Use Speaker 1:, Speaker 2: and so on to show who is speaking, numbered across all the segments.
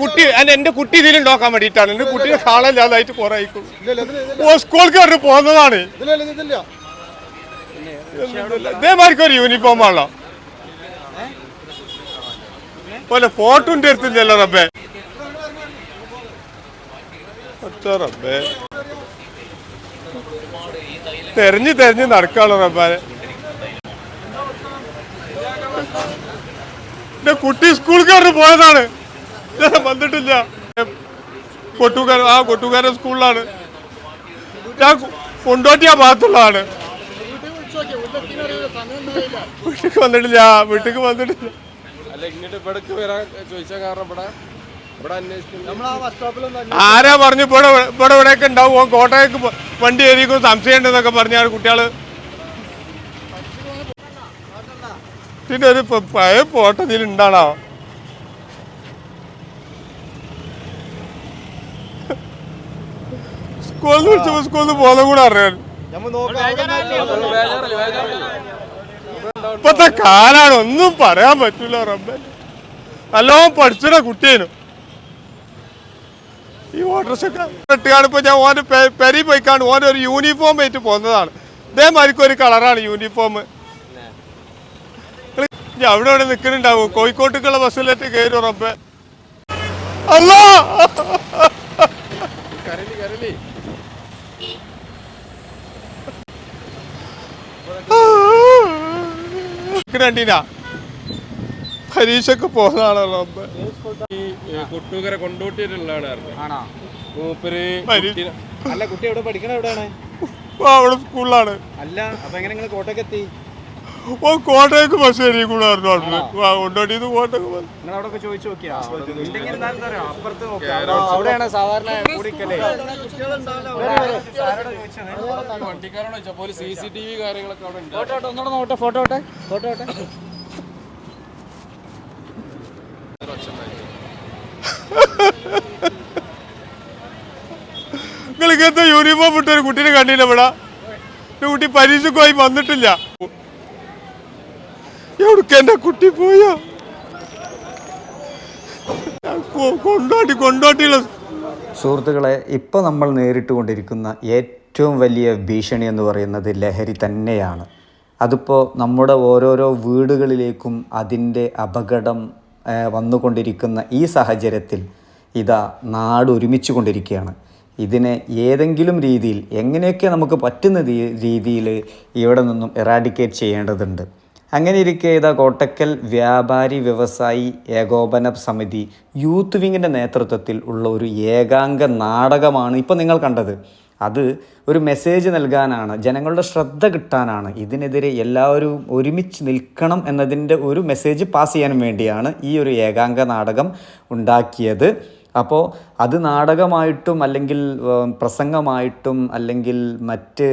Speaker 1: കുട്ടി എന്റെ കുട്ടി ഇതിലും നോക്കാൻ വേണ്ടിട്ടാണ് എന്റെ കുട്ടിയെ ആയിക്കും. ഓ സ്കൂൾക്ക് കയറി പോകുന്നതാണ്. ഇതേമാർക്ക് ഒരു യൂണിഫോം ആണല്ലോ. പോലെ ഫോട്ടോ എടുത്തില്ലല്ലോ റബ്ബേ. റബ്ബേ. തെരഞ്ഞു തെരഞ്ഞു നടക്കാണോ റബ്ബാനെ എന്റെ കുട്ടി സ്കൂളിൽ കയറി പോയതാണ്. ഞാൻ വന്നിട്ടില്ല. കൊട്ടുകാരൻ ആ കൊട്ടുകാരൻ സ്കൂളിലാണ്. ഞാൻ കൊണ്ടോട്ടിയ ഭാഗത്തുള്ളതാണ്. വീട്ടിക്ക് വന്നിട്ടില്ല വീട്ടിക്ക് വന്നിട്ടില്ല.
Speaker 2: അല്ല ഇങ്ങോട്ട് ഇവിടേക്ക് വരാൻ ചോദിച്ച കാരണം ഇവിടെ
Speaker 1: ആരാ പറഞ്ഞു ഇവിടെ ഇവിടെ ഇവിടെയൊക്കെ ഉണ്ടാവും? കോട്ടയക്ക് വണ്ടി ഏരിക്കും സംശയം ഉണ്ടെന്നൊക്കെ പറഞ്ഞാൽ കുട്ടികൾ. പിന്നെ ഒരു പഴയ ഫോട്ടോ ഇതിൽ ഉണ്ടാണോ സ്കൂളിൽ വിളിച്ച സ്കൂളിൽ പോകുന്ന കൂടെ അറിയാൻ. ഇപ്പത്തെ കാലാണ് ഒന്നും പറയാൻ പറ്റൂല റബ്ബെ. നല്ലോണം പഠിച്ചിട കുട്ടീനു ഈ ഓട്ടർഷൊക്കെ ഇപ്പൊ ഞാൻ ഓന്റെ പെരി പോയിക്കാണ്ട് ഓന്റെ ഒരു യൂണിഫോം ആയിട്ട് പോകുന്നതാണ് ഇതേമാതിരിക്കും ഒരു കളറാണ് യൂണിഫോം അവിടെ അവിടെ നിൽക്കുന്നുണ്ടാവും കോഴിക്കോട്ടേക്കുള്ള ബസ്സിലേക്ക് കയറും റബ്ബെ? അല്ലാ!
Speaker 2: കരലി കരലി
Speaker 1: കണ്ടീനാ പരീക്ഷക്ക് പോകുന്നതാണ് റബ്ബെ
Speaker 2: ഈ കൊണ്ടോട്ടിയിലുള്ളതാണ്
Speaker 3: ആണോ?
Speaker 2: മൂപ്പര്
Speaker 3: അല്ല കുട്ടി എവിടെ പഠിക്കണ എവിടെയാണ്?
Speaker 1: അവിടെ സ്കൂളിലാണ്.
Speaker 3: അല്ല അപ്പൊ എങ്ങനെ നിങ്ങൾ കോട്ടയ്ക്ക് എത്തി
Speaker 1: ഓ കോട്ടയ്ക്ക് ബസ് കയറി കൂടെ പറഞ്ഞു കൊണ്ടോട്ടിന്ന് കോട്ടയ്ക്ക് ബസ്
Speaker 3: ഒക്കെ ചോദിച്ചു നോക്കിയാ? അപ്പുറത്ത് അവിടെയാണ് സാധാരണ
Speaker 2: വണ്ടിക്കാരോട് ചോദിച്ചാൽ പോലെ സി സി ടി വി കാര്യങ്ങളൊക്കെ അവിടെ ഉണ്ട്.
Speaker 3: ഫോട്ടോ ഒന്നുകൂടെ നോട്ടെ ഫോട്ടോ ഓട്ടെ ഫോട്ടോ ഓട്ടെ
Speaker 1: നിങ്ങൾ ഇങ്ങനത്തെ യൂണിഫോം ഇട്ട ഒരു കുട്ടീനെ കണ്ടില്ല ഇവിടെ. കുട്ടി പരീക്ഷക്കുമായി പോയി വന്നിട്ടില്ല. എവിടേക്ക് കുട്ടി പോയോ? കൊണ്ടോട്ടി കൊണ്ടോട്ടിയുള്ള
Speaker 4: സുഹൃത്തുക്കളെ ഇപ്പോൾ നമ്മൾ നേരിട്ട് കൊണ്ടിരിക്കുന്ന ഏറ്റവും വലിയ ഭീഷണി എന്ന് പറയുന്നത് ലഹരി തന്നെയാണ്. അതിപ്പോൾ നമ്മുടെ ഓരോരോ വീടുകളിലേക്കും അതിന്റെ അപകടം വന്നുകൊണ്ടിരിക്കുന്ന ഈ സാഹചര്യത്തിൽ ഇതാ നാട് ഒരുമിച്ച് കൊണ്ടിരിക്കുകയാണ്. ഇതിനെ ഏതെങ്കിലും രീതിയിൽ എങ്ങനെയൊക്കെ നമുക്ക് പറ്റുന്ന രീതിയിൽ ഇവിടെ നിന്നും എറാഡിക്കേറ്റ് ചെയ്യേണ്ടതുണ്ട്. അങ്ങനെ ഇരിക്കെ ഇതാ കോട്ടക്കൽ വ്യാപാരി വ്യവസായി ഏകോപന സമിതി യൂത്ത് വിങ്ങിന്റെ നേതൃത്വത്തിൽ ഉള്ള ഒരു ഏകാംഗ നാടകമാണ് ഇപ്പോൾ നിങ്ങൾ കണ്ടത്. അത് ഒരു മെസ്സേജ് നൽകാനാണ് ജനങ്ങളുടെ ശ്രദ്ധ കിട്ടാനാണ്. ഇതിനെതിരെ എല്ലാവരും ഒരുമിച്ച് നിൽക്കണം എന്നതിന്റെ ഒരു മെസ്സേജ് പാസ് ചെയ്യാനും വേണ്ടിയാണ് ഈ ഒരു ഏകാംഗ നാടകം ഉണ്ടാക്കിയത്. അപ്പോൾ അത് നാടകമായിട്ടും അല്ലെങ്കിൽ പ്രസംഗമായിട്ടും അല്ലെങ്കിൽ മറ്റ്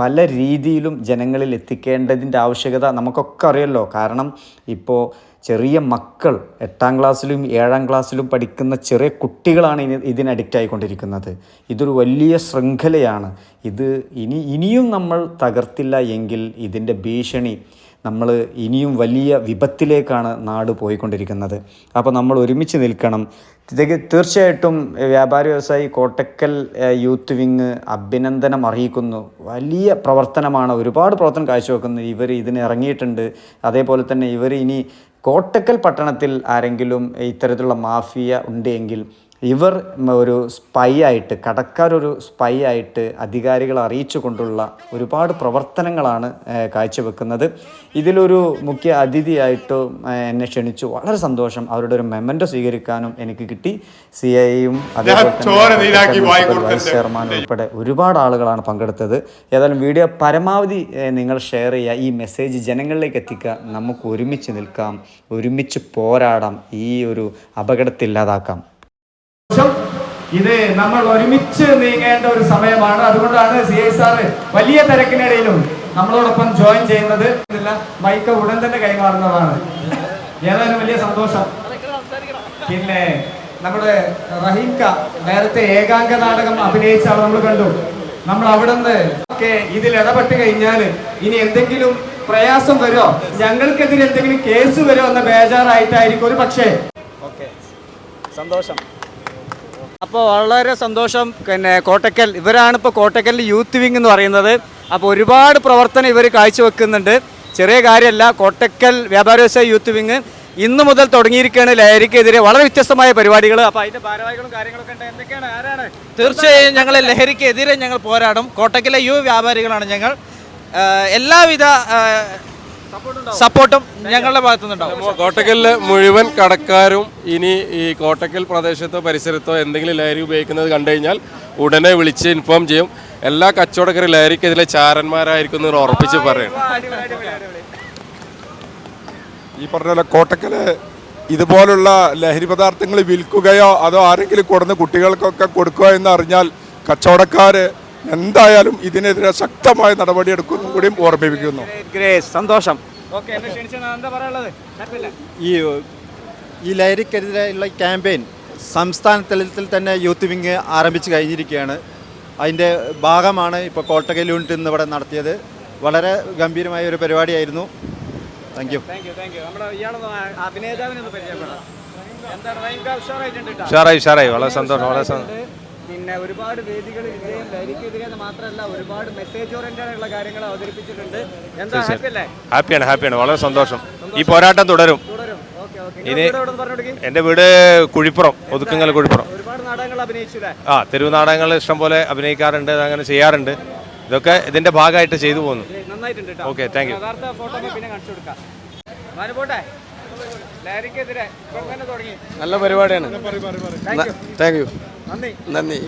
Speaker 4: പല രീതിയിലും ജനങ്ങളിൽ എത്തിക്കേണ്ടതിന്റെ ആവശ്യകത നമുക്കൊക്കെ അറിയല്ലോ. കാരണം ഇപ്പോൾ ചെറിയ മക്കൾ എട്ടാം ക്ലാസ്സിലും ഏഴാം ക്ലാസ്സിലും പഠിക്കുന്ന ചെറിയ കുട്ടികളാണ് ഇനി ഇതിന് അഡിക്റ്റ് ആയിക്കൊണ്ടിരിക്കുന്നത്. ഇതൊരു വലിയ ശൃംഖലയാണ്. ഇത് ഇനി ഇനിയും നമ്മൾ തകർത്തില്ല എങ്കിൽ ഇതിന്റെ ഭീഷണി നമ്മൾ ഇനിയും വലിയ വിപത്തിലേക്കാണ് നാട് പോയിക്കൊണ്ടിരിക്കുന്നത്. അപ്പോൾ നമ്മൾ ഒരുമിച്ച് നിൽക്കണം. തീർച്ചയായിട്ടും വ്യാപാര വ്യവസായി കോട്ടക്കൽ യൂത്ത് വിങ് അഭിനന്ദനം അറിയിക്കുന്നു വലിയ പ്രവർത്തനമാണ്. ഒരുപാട് പ്രവർത്തനം കാഴ്ചവെക്കുന്നു. ഇവർ ഇതിന് ഇറങ്ങിയിട്ടുണ്ട്. അതേപോലെ തന്നെ ഇവർ ഇനി കോട്ടക്കൽ പട്ടണത്തിൽ ആരെങ്കിലും ഇത്തരത്തിലുള്ള മാഫിയ ഉണ്ടെങ്കിൽ ഇവർ ഒരു സ്പൈ ആയിട്ട് കടക്കാരൊരു സ്പൈ ആയിട്ട് അധികാരികളെ അറിയിച്ചു കൊണ്ടുള്ള ഒരുപാട് പ്രവർത്തനങ്ങളാണ് കാഴ്ചവെക്കുന്നത്. ഇതിലൊരു മുഖ്യ അതിഥിയായിട്ട് എന്നെ ക്ഷണിച്ചു. വളരെ സന്തോഷം. അവരുടെ ഒരു മെമ്മന്റോ സ്വീകരിക്കാനും എനിക്ക് കിട്ടി. സി ഐയും. വൈസ് ചെയർമാൻ ഉൾപ്പെടെ ഒരുപാട് ആളുകളാണ് പങ്കെടുത്തത്. ഏതായാലും വീഡിയോ പരമാവധി നിങ്ങൾ ഷെയർ ചെയ്യുക. ഈ മെസ്സേജ് ജനങ്ങളിലേക്ക് എത്തിക്കുക. നമുക്ക് ഒരുമിച്ച് നിൽക്കാം. ഒരുമിച്ച് പോരാടാം. ഈ ഒരു അപകടത്തെ ഇല്ലാതാക്കാം.
Speaker 5: ഇത് നമ്മൾ ഒരുമിച്ച് നീങ്ങേണ്ട ഒരു സമയമാണ്. അതുകൊണ്ടാണ് സി ഐ സാറ് വലിയ തിരക്കിനിടയിലും നമ്മളോടൊപ്പം ജോയിൻ ചെയ്യുന്നത്. മൈക്ക് ഉടൻ തന്നെ കൈമാറുന്നതാണ്. ഏതായാലും വലിയ സന്തോഷം. പിന്നെ നമ്മുടെ റഹീംക നേരത്തെ ഏകാംഗ നാടകം അഭിനയിച്ച ആൾ നമ്മൾ കണ്ടു. നമ്മൾ അവിടെ നിന്ന് ഒക്കെ ഇതിൽ ഇടപെട്ട് കഴിഞ്ഞാൽ ഇനി എന്തെങ്കിലും പ്രയാസം വരുമോ? ഞങ്ങൾക്കെതിരെ എന്തെങ്കിലും കേസ് വരുമോ എന്ന ബേജാറായിട്ടായിരിക്കും ഒരു പക്ഷേ.
Speaker 3: സന്തോഷം. അപ്പോൾ വളരെ സന്തോഷം. പിന്നെ കോട്ടക്കൽ ഇവരാണ് ഇപ്പോൾ കോട്ടക്കലിൽ യൂത്ത് വിങ് എന്ന് പറയുന്നത്. അപ്പോൾ ഒരുപാട് പ്രവർത്തനം ഇവർ കാഴ്ചവെക്കുന്നുണ്ട്. ചെറിയ കാര്യമല്ല കോട്ടക്കൽ വ്യാപാര വ്യവസായ യൂത്ത് വിങ് ഇന്ന് മുതൽ തുടങ്ങിയിരിക്കുകയാണ് ലഹരിക്കെതിരെ. വളരെ വ്യത്യസ്തമായ പരിപാടികൾ അപ്പോൾ അതിന്റെ ഭാരവാഹികളും കാര്യങ്ങളൊക്കെ ഉണ്ട്. എന്തൊക്കെയാണ്? ആരാണ്?
Speaker 6: തീർച്ചയായും ഞങ്ങൾ ലഹരിക്കെതിരെ ഞങ്ങൾ പോരാടും. കോട്ടക്കിലെ യുവ വ്യാപാരികളാണ് ഞങ്ങൾ. എല്ലാവിധ സപ്പോർട്ടും ഞങ്ങളുടെ ഭാഗത്തു നിന്നുണ്ടാവും
Speaker 2: കോട്ടക്കലിലെ മുഴുവൻ കടക്കാരും ഇനി ഈ കോട്ടക്കൽ പ്രദേശത്തോ പരിസരത്തോ എന്തെങ്കിലും ലഹരി ഉപയോഗിക്കുന്നത് കണ്ടു കഴിഞ്ഞാൽ ഉടനെ വിളിച്ച് ഇൻഫോം ചെയ്യും. എല്ലാ കച്ചവടക്കാരും ലഹരിക്കെതിരെ ചാരന്മാരായിരിക്കും എന്ന് ഉറപ്പിച്ച് പറയണം.
Speaker 7: ഈ പറഞ്ഞ പോലെ കോട്ടക്കൽ ഇതുപോലുള്ള ലഹരി പദാർത്ഥങ്ങൾ വിൽക്കുകയോ അതോ ആരെങ്കിലും കൊടുന്ന് കുട്ടികൾക്കൊക്കെ കൊടുക്കുകയോ എന്ന് അറിഞ്ഞാൽ കച്ചവടക്കാർ എന്തായാലും ഇതിനെതിരെ ശക്തമായ നടപടിയെടുക്കുന്നു കൂടിയും ഓർമ്മിപ്പിക്കുന്നു.
Speaker 3: ഗ്രേസ് സന്തോഷം.
Speaker 8: ഈ ഈ ലഹരിക്കെതിരെയുള്ള ക്യാമ്പയിൻ സംസ്ഥാന തലത്തിൽ തന്നെ യൂത്ത് വിങ് ആരംഭിച്ചു കഴിഞ്ഞിരിക്കുകയാണ്. അതിന്റെ ഭാഗമാണ് ഇപ്പോൾ കോട്ടക്കൽ യൂണിറ്റ് ഇന്ന് ഇവിടെ നടത്തിയത്. വളരെ ഗംഭീരമായ ഒരു പരിപാടിയായിരുന്നു.
Speaker 3: Thank you.
Speaker 1: ഉഷാറായി ഉഷാറായി. വളരെ സന്തോഷം വളരെ
Speaker 3: ഉണ്ട്. പിന്നെ ഒരുപാട് വേദികൾ വിജയം ലഹരിക്കെതിരെ മാത്രമല്ല ഒരുപാട് മെസ്സേജ് ഓറിയന്റഡ് ആയിട്ടുള്ള കാര്യങ്ങൾ അവതരിപ്പിച്ചിട്ടുണ്ട്. എന്താ ഹാപ്പി അല്ലേ?
Speaker 1: ഹാപ്പിയാണ് ഹാപ്പിയാണ് വളരെ സന്തോഷം. ഈ പോരാട്ടം തുടരും.
Speaker 3: തുടരും. ഓക്കെ ഓക്കെ
Speaker 1: ഇനി-
Speaker 3: എവിടെ പറഞ്ഞു കൊടുക്കി
Speaker 1: എന്റെ വീട് കുഴിപ്പുറം ഒതുക്കുങ്ങൽ കുഴിപ്പുറം.
Speaker 3: ഒരുപാട് നാടകങ്ങൾ അഭിനയിച്ചു അല്ലേ
Speaker 1: ആ തെരുവ് നാടകങ്ങൾ ഇഷ്ടം പോലെ അഭിനയിക്കാറുണ്ട് അങ്ങനെ ചെയ്യാറുണ്ട്. ഇതൊക്കെ ഇതിന്റെ ഭാഗമായിട്ട് ചെയ്തു പോകുന്നു. Okay thank you
Speaker 3: thank photo പിന്നെ കാണിച്ചു കൊടുക്കാം. മാനു പോട്ടെ? ലഹരിക്കെതിരെ ഇപ്പം തന്നെ തുടങ്ങി?
Speaker 2: നല്ല പരിപാടിയാണ്. താങ്ക് യു
Speaker 3: നന്ദി
Speaker 2: നന്ദി